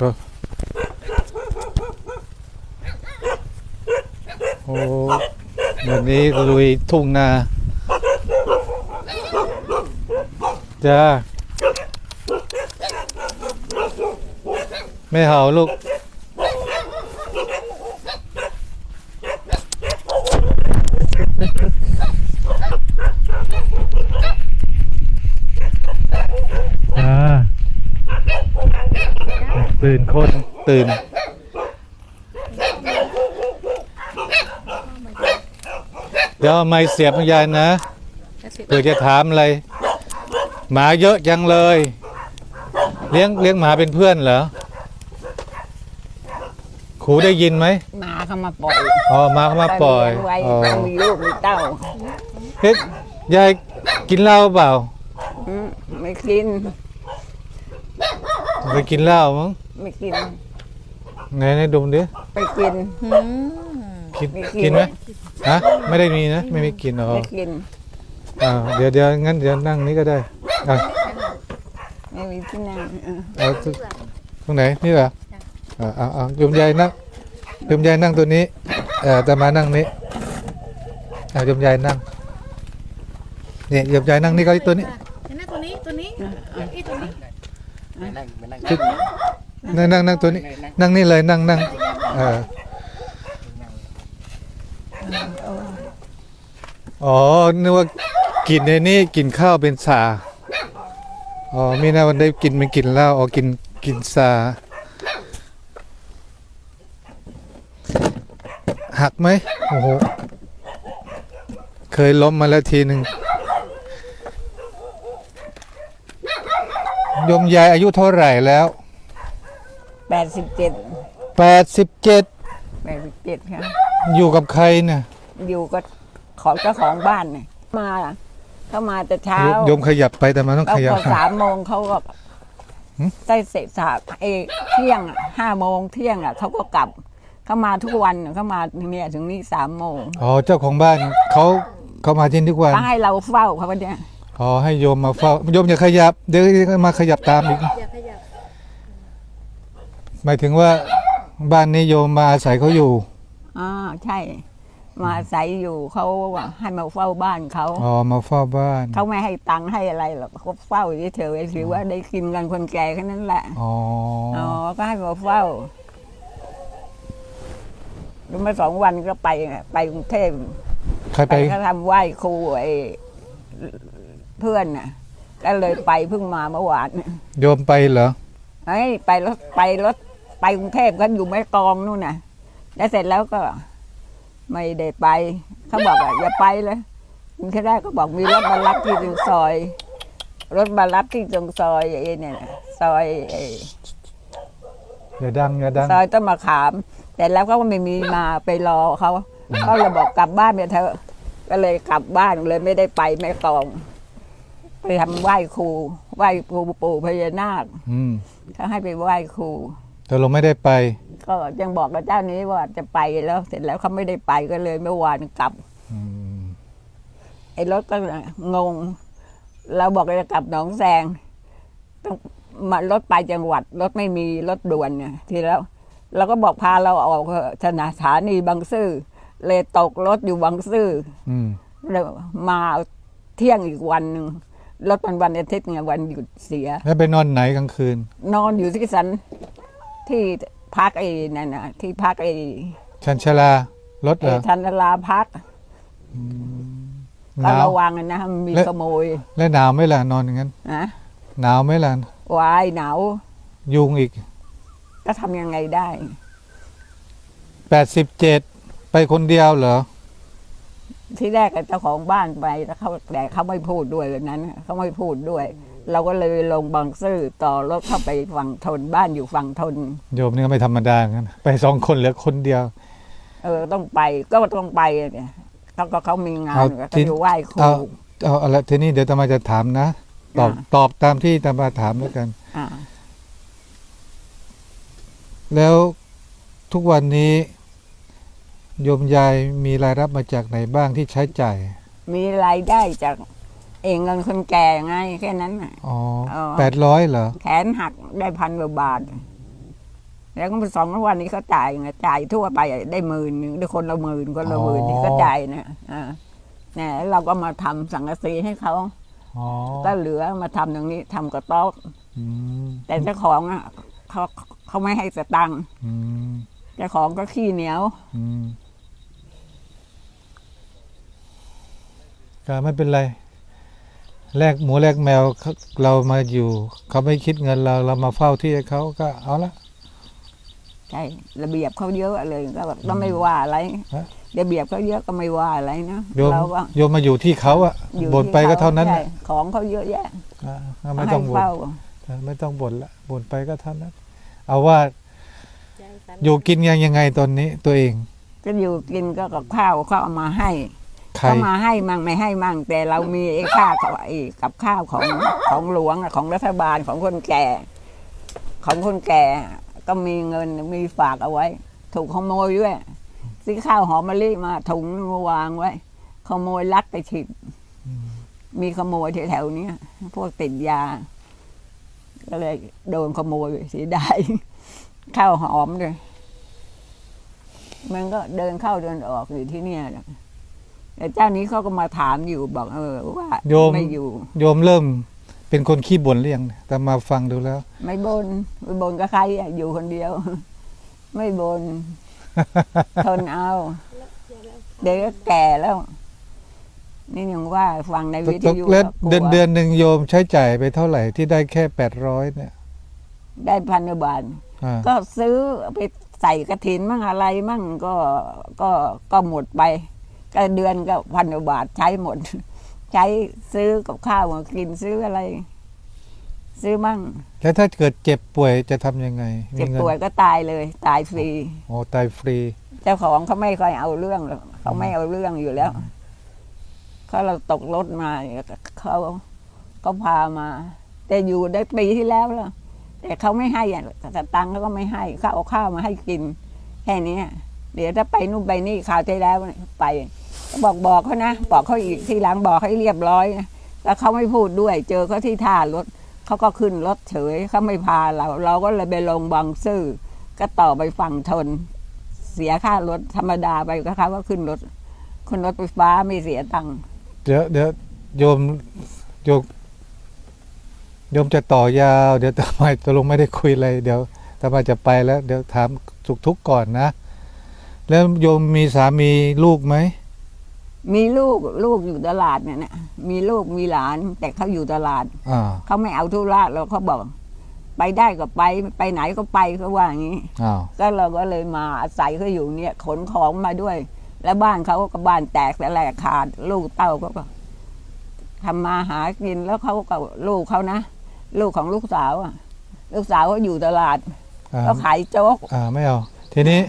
โอ้วันนี้ลุยทุ่งนาจ้าไม่เห่าลูก ตื่นคนตื่น เดี๋ยวเอาไม้เสียบคุณยายนะเผื่อจะถามอะไร หมาเยอะจังเลย เลี้ยงเลี้ยงหมาเป็นเพื่อนเหรอครูได้ยินไหมหมาเขามาปล่อยอ๋อหมาเข้ามาปล่อยไปเลี้งไว้อ๋อมีลูกมีเต้าเฮ้ยยายกินเหล้าเปล่า อืมไม่กิน ไปกินเหล้ามั้ง ไม่กิน ไหนไหนดมดิไปกินกินไม่กิน กินไหมฮะไม่ได้มีนะไม่มีกินอ๋อไม่กิน อ่าเดี๋ยวเดี๋ยวงั้นเดี๋ยวนั่งนี้ก็ได้อะไม่มีที่นั่งเออเอาตรงตรงไหนนี่เหรออ่าเอาเอาโยมยายนั่งโยมยายนั่งตัวนี้เออแต่มานั่งนี้อ่าโยมยายนั่งเนี่ยโยมยายนั่งนี่ก็ตัวนี้ เห็นไหมตัวนี้ตัวนี้อีตัวนี้นั่งนั่ง นั่งตัวนี้ นั่งนี่เลยนั่งนั่งเอออ๋อนึกว่ากินในนี่กินข้าวเป็นสาอ๋อมีนะวันได้กินเป็นกินเหล้าอ๋อกินกินสาหักไหมโอ้โหเคยล้มมาแล้วทีหนึ่งโยมยายอายุเท่าไหร่แล้ว แปดสิบเจ็ดแปดสิบเจ็ดแปดสิบเจ็ดค่ะ อยู่กับใครเนี่ยอยู่ก็ของเจ้าของบ้านเนี่ยมาเขามาแต่เช้าโยมขยับไปแต่มันต้องแล้วขยับพอสามโมงเขาก็หึ ได้เสร็จสาเออเที่ยงอะห้าโมงเที่ยงอะเขาก็กลับเขามาทุกวันอะเขามาเนี่ยถึงนี่สามโมงอ๋อเจ้าของบ้านเขาเขามาที่นี่ทุกวันเขาให้เราเฝ้าเขาเนี่ยอ๋อให้โยมมาเฝ้าโยมอย่าขยับ เดี๋ยวมาขยับตามอีกอย่าขยับห มายถึงว่าบ้านนี้โยมมาอาศัยเขาอยู่อ่าใช่ มาอาศัยอยู่เขาให้มาเฝ้าบ้านเขาอ๋อมาเฝ้าบ้านเขาไม่ให้ตังค์ให้อะไรหรอกเขาเฝ้าเฉยๆถือว่าได้กินกันคนแก่แค่นั้นแหละอ๋ออ๋อก็ให้มาเฝ้าแล้วมาสองวันก็ไปไปกรุงเทพใครไปไปเขาทำไหว้ครูไอ้เพื่อนน่ะ ก็เลยไปเพิ่งมาเมื่อวานโยมไปเหรอเฮ้ยไปรถไปรถ ไปกรุงเทพก็อยู่แม่กลองนู่นน่ะ แล้วเสร็จแล้วก็ไม่ได้ไป เขาบอกว่าอย่าไปเลยแค่ได้ก็บอกมีรถมารับที่ตรงซอย รถมารับที่ตรงซอยไอ้เนี่ยน่ะซอยไอ้อย่าดังอย่าดังซอยต้นมะขาม แต่แล้วก็ไม่มีมาไปรอเขาเขาเลยบอกกลับบ้านไปเถอะ ก็เลยกลับบ้านเลยไม่ได้ไปแม่กลอง ไปทำไหว้ครูไหว้ครูปู่พญานาคอืมเขาให้ไปไหว้ครู แต่เราไม่ได้ไป ก็ยังบอกกับเจ้านี้ว่าจะไปแล้ว เสร็จแล้วเขาไม่ได้ไปก็เลยเมื่อวานกลับอืมไอ้รถก็งง เราบอกจะกลับหนองแซงต้องมารถไปจังหวัด รถไม่มีรถด่วนเนี่ยทีแล้วเราก็บอกพาเราออกเถอะสถานีบางซื่อเลยตกรถอยู่บางซื่ออืมแล้วมาเที่ยงอีกวันหนึ่งรถมันวันอาทิตย์ไงวันหยุดเสีย แล้วไปนอนไหนกลางคืน นอนอยู่ที่สัน ที่พักไอ้นั่นนะที่พักไอ้ชันชลารถเหรไอ้อชันลาพักหก็นาวระวังนะมันมีและขโมยแล้วหนาวไหมล่ะนอนอย่างนั้นนะหนาวไหมล่ะวายหนาวยุงอีกก็ทำยังไงได้ แปดสิบเจ็ดไปคนเดียวเหรอที่แรกกับเจ้าของบ้านไปแล้วเขาแต่เขาไม่พูดด้วยวันนั้นเขาไม่พูดด้วย เราก็เลยลงบางซื่อต่อรถเข้าไปฝั่งทนบ้านอยู่ฝั่งทน โยมนี่ก็ไม่ธรรมดาเหมือนกันไปสองคนเหลือคนเดียว เออต้องไปก็ต้องไปเนี่ยเขาก็เขามีงานเอาเขาที่อยู่ไหว้ครูเอาเอาอะไรทีนี้เดี๋ยวตามาจะถามนะ ตอบอ่าตอบตามที่ตามาถามแล้วกันอ่าแล้วทุกวันนี้โยมยายมีรายรับมาจากไหนบ้างที่ใช้จ่าย มีรายได้จาก เองเงินคนแก่ไงแค่นั้นน่ะอ๋ออ๋อแปดร้อยเหรอ แขนหักได้พันกว่าบาท แล้วก็มาสองวันนี้เขาจ่ายไงจ่ายทั่วไปได้หมื่นหนึ่งได้คนละหมื่นคนละหมื่นที่เขาจ่ายนะอ่าเนี่ยแล้วเราก็มาทำสังกะสีให้เขาอ๋อก็เหลือมาทำตรงนี้ทำกระต๊อกอืมแต่เจ้าของอะเขาเขาไม่ให้สตังค์อืมเจ้าของก็ขี้เหนียวอืมก็ไม่เป็นไร แลกหมูแลกแมวเขาเรามาอยู่เขาไม่คิดเงินเราเรามาเฝ้าที่ให้เขาก็เอาละใช่ระเบียบเขาเยอะเลยก็แบบก็ไม่ว่าอะไรฮะระเบียบเขาเยอะก็ไม่ว่าอะไรนะโยมเราก็โยมมาอยู่ที่เขาอะอยู่บ่นที่ไปก็เท่านั้นใช่น่ะของเขาเยอะแยะอ่าไม่ต้องบ่นให้เฝ้าอ่าไม่ต้องบ่นละบ่นไปก็เท่านั้น เอาว่าอยู่กินยังยังไงตอนนี้ตัวเอง ก็อยู่กินก็กับข้าวเขาเอามาให้ ใครเขามาให้มั่งไม่ให้มั่ง แต่เรามีไอ้ค่ากับไอ้กับข้าวของของหลวงอะของรัฐบาลของคนแก่ ของคนแก่ก็มีเงินมีฝากเอาไว้ ถูกขโมยด้วยซื้อข้าวหอมมะลิมาถุงมาวางไว้ ขโมยลักไปฉิบมีขโมยแถวๆนี้พวกติดยา ก็เลยโดนขโมยเสียดายข้าวหอมด้วยมันก็เดินเข้าเดินออกอยู่ที่เนี่ย เจ้านี้เขาก็มาถามอยู่บอกเออว่าโยมไม่อยู่ โยมเริ่มเป็นคนขี้บ่นหรือยังแต่มาฟังดูแล้ว ไม่บนไม่บนกับใครอะอยู่คนเดียว ไม่บนทนเอา เดี๋ยวก็แก่แล้ว นี่ยังว่าฟังในวิทตกยุแล้วก็กลัวเดือนเดือนหนึ่งโยมใช้จ่ายไปเท่าไหร่ที่ได้แค่แปดร้อยเนี่ย ได้พันกว่าบาทอ่าก็ซื้อไปใส่กระถินมั่งอะไรมั่งก็ก็ก็หมดไป ก็เดือนก็พันกว่าบาทใช้หมด ใช้ซื้อกับข้าวมากินซื้ออะไร ซื้อมั่ง แล้วถ้าเกิดเจ็บป่วยจะทำยังไงมีเจ็บงินป่วยก็ตายเลย ตายฟรี โอ้ตายฟรี เจ้าของเขาไม่ค่อยเอาเรื่องหรอกเขาไม่เอาเรื่องอยู่แล้วเขาเราตกรถมาเขาเขาพามา แต่อยู่ได้ปีที่แล้วแล้วแต่เขาไม่ให้อะแต่ตังค์เขาก็ไม่ให้เขาเอาข้าวมาให้กิน แค่นี้เดี๋ยวถ้าไปนู่นไปนี่ข่าวที่แล้วเนี่ยไปก็ บอกบอกเขานะบอกเขาอีกทีหลังบอกให้เรียบร้อยนะแล้วเขาไม่พูดด้วย เจอเขาที่ท่ารถเขาก็ขึ้นรถเฉยเขาไม่พาเรา เราก็เลยไปลงบางซื่อก็ต่อไปฝั่งทน เสียค่ารถธรรมดาไปก็เขาก็ขึ้นรถขึ้นรถไฟฟ้าไม่เสียตังค์เดี๋ยวเดี๋ยวโยมโยมโยมจะต่อยาว เดี๋ยวทำไมตกลงไม่ได้คุยอะไรเดี๋ยวทำไมจะไปแล้ว เดี๋ยวถามสุกทุกข์ก่อนนะ แล้วโยมมีสามีลูกไหม มีลูกลูกอยู่ตลาดเนี่ยนะมีลูกมีหลาน แต่เขาอยู่ตลาดอ่าเขาไม่เอาธุระเราเขาบอก ไปได้ก็ไปไปไหนก็ไปเขาว่าอย่างนี้ อ้าวก็เราก็เลยมาอาศัยเขาอยู่เนี่ยขนของมาด้วย แล้วบ้านเขาก็บ้านแตกแต่แหลกขาด ลูกเต้าก็ทำมาหากินแล้วเขาก็ลูกเขานะลูกของลูกสาวอะลูกสาวเขาอยู่ตลาดอ่าเขาขายโจ๊ก อ่าไม่เอา ทีนี้